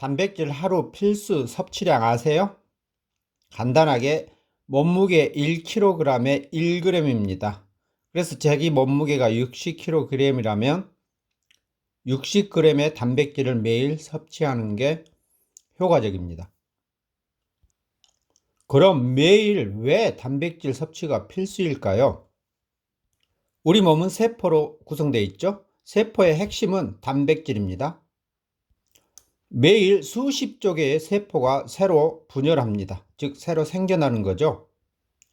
단백질 하루 필수 섭취량 아세요? 간단하게 몸무게 1kg에 1g입니다. 그래서 자기 몸무게가 60kg이라면 60g의 단백질을 매일 섭취하는 게 효과적입니다. 그럼 매일 왜 단백질 섭취가 필수일까요? 우리 몸은 세포로 구성되어 있죠? 세포의 핵심은 단백질입니다. 매일 수십 쪽의 세포가 새로 분열합니다. 즉, 새로 생겨나는 거죠.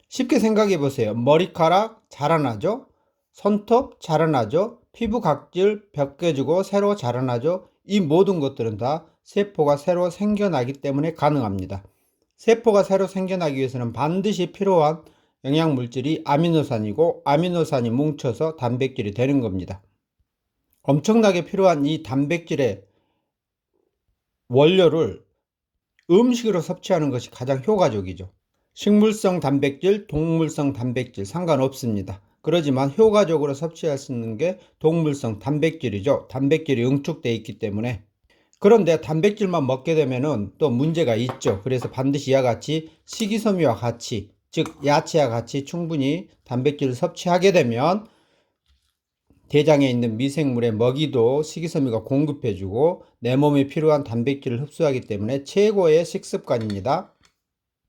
쉽게 생각해 보세요. 머리카락 자라나죠? 손톱 자라나죠? 피부 각질 벗겨지고 새로 자라나죠? 이 모든 것들은 다 세포가 새로 생겨나기 때문에 가능합니다. 세포가 새로 생겨나기 위해서는 반드시 필요한 영양 물질이 아미노산이고 아미노산이 뭉쳐서 단백질이 되는 겁니다. 엄청나게 필요한 이 단백질의 원료를 음식으로 섭취하는 것이 가장 효과적이죠. 식물성 단백질, 동물성 단백질 상관없습니다. 그러지만 효과적으로 섭취할 수 있는 게 동물성 단백질이죠. 단백질이 응축되어 있기 때문에. 그런데 단백질만 먹게 되면은 또 문제가 있죠. 그래서 반드시 이와 같이 식이섬유와 같이, 즉 야채와 같이 충분히 단백질을 섭취하게 되면 대장에 있는 미생물의 먹이도 식이섬유가 공급해주고 내 몸에 필요한 단백질을 흡수하기 때문에 최고의 식습관입니다.